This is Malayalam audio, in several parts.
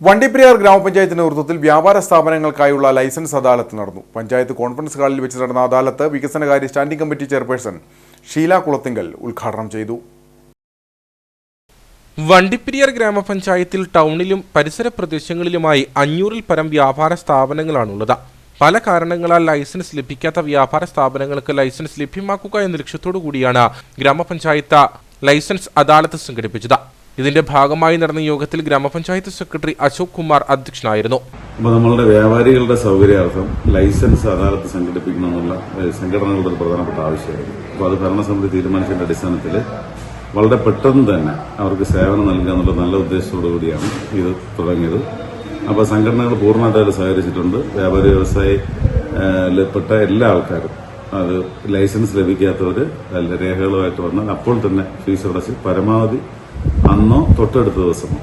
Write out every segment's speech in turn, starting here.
വണ്ടിപ്പെരിയാർ ഗ്രാമപഞ്ചായത്തിന്റെ നേതൃത്വത്തിൽ വ്യാപാര സ്ഥാപനങ്ങൾക്കായുള്ള ലൈസൻസ് അദാലത്ത് നടന്നു. പഞ്ചായത്ത് കോൺഫറൻസ് ഹാളിൽ വെച്ച് നടന്ന അദാലത്ത് വികസനകാര്യ standing committee chairperson Sheela Kulathinkal ഉദ്ഘാടനം ചെയ്തു. വണ്ടിപ്പെരിയാർ ഗ്രാമപഞ്ചായത്തിൽ ടൗണിലും പരിസര പ്രദേശങ്ങളിലുമായി അഞ്ഞൂറിൽ പരം വ്യാപാര സ്ഥാപനങ്ങളാണുള്ളത്. പല കാരണങ്ങളാൽ ലൈസൻസ് ലഭിക്കാത്ത വ്യാപാര സ്ഥാപനങ്ങൾക്ക് ലൈസൻസ് ലഭ്യമാക്കുക എന്ന ലക്ഷ്യത്തോടു കൂടിയാണ് ഗ്രാമപഞ്ചായത്ത് ലൈസൻസ് അദാലത്ത് സംഘടിപ്പിച്ചത്. ഇതിന്റെ ഭാഗമായി നടന്ന യോഗത്തിൽ ഗ്രാമപഞ്ചായത്ത് സെക്രട്ടറി അശോക് കുമാർ അധ്യക്ഷനായിരുന്നു. അപ്പോൾ നമ്മളുടെ വ്യാപാരികളുടെ സൗകര്യാർത്ഥം ലൈസൻസ് അദാലത്ത് സംഘടിപ്പിക്കണമെന്നുള്ള സംഘടനകളുടെ ഒരു പ്രധാനപ്പെട്ട ആവശ്യമായിരുന്നു. അപ്പോൾ അത് ഭരണസമിതി തീരുമാനിച്ചതിന്റെ അടിസ്ഥാനത്തിൽ വളരെ പെട്ടെന്ന് തന്നെ അവർക്ക് സേവനം നൽകുക എന്നുള്ള നല്ല ഉദ്ദേശത്തോടു കൂടിയാണ് ഇത് തുടങ്ങിയത്. അപ്പോൾ സംഘടനകൾ പൂർണമായിട്ട് സഹകരിച്ചിട്ടുണ്ട്. വ്യാപാരി വ്യവസായപ്പെട്ട എല്ലാ ആൾക്കാരും അത് ലൈസൻസ് ലഭിക്കാത്തവർ രേഖകളുമായിട്ട് വന്നാൽ അപ്പോൾ തന്നെ ഫീസ് അടച്ച് പരമാവധി അന്നോ തൊട്ടടുത്ത ദിവസമോ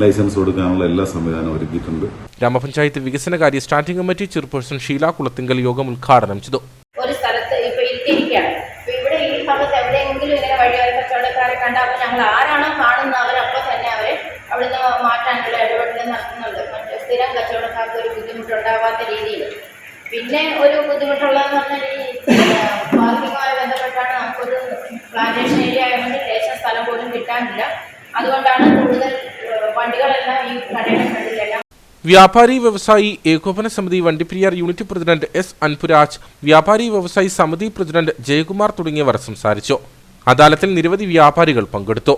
ലൈസൻസ് കൊടുക്കാനുള്ള എല്ലാ സംവിധാനവും ഒരുക്കിയിട്ടുണ്ട്. ഗ്രാമപഞ്ചായത്ത് വികസനകാര്യ standing committee chairperson Sheela Kulathinkal യോഗം ഉദ്ഘാടനം ചെയ്തു. ഒരു സ്ഥലത്ത് ഇപ്പൊ ഇരുത്തിയിരിക്കുകയാണ് ഇവിടെ ഈ ഭാഗത്ത് എവിടെയെങ്കിലും ഇങ്ങനെ വഴിയോര കച്ചവടക്കാരെ കണ്ട അപ്പൊ ഞങ്ങൾ ആരാണോ കാണുന്നത് അവരപ്പോ തന്നെ അവരെ അവിടുന്ന് മാറ്റാനുള്ള ഇടപെടൽ നടത്തുന്നുണ്ട്. മറ്റേ സ്ഥിരം കച്ചവടക്കാർക്ക് ഒരു ബുദ്ധിമുട്ടുണ്ടാവാത്ത രീതിയിൽ. പിന്നെ ഒരു ബുദ്ധിമുട്ടുള്ളതെന്ന് പറഞ്ഞാൽ ഈ പാർക്കിങ്ങുമായി ബന്ധപ്പെട്ടാണ് നമുക്കൊരു പ്ലാന്റേഷൻ ഏരിയ സ്ഥലം പോലും കിട്ടാനില്ല. അതുകൊണ്ടാണ് കൂടുതൽ വണ്ടികളെല്ലാം ഈ കടയുടെ ഫ്രണ്ടിലെല്ലാം വ്യാപാരി വ്യവസായി ഏകോപന സമിതി Vandiperiyar unit president S Anburaj വ്യാപാരി വ്യവസായി സമിതി പ്രസിഡന്റ് ജയകുമാർ തുടങ്ങിയവർ സംസാരിച്ചു. അദാലത്തിൽ നിരവധി വ്യാപാരികൾ പങ്കെടുത്തു.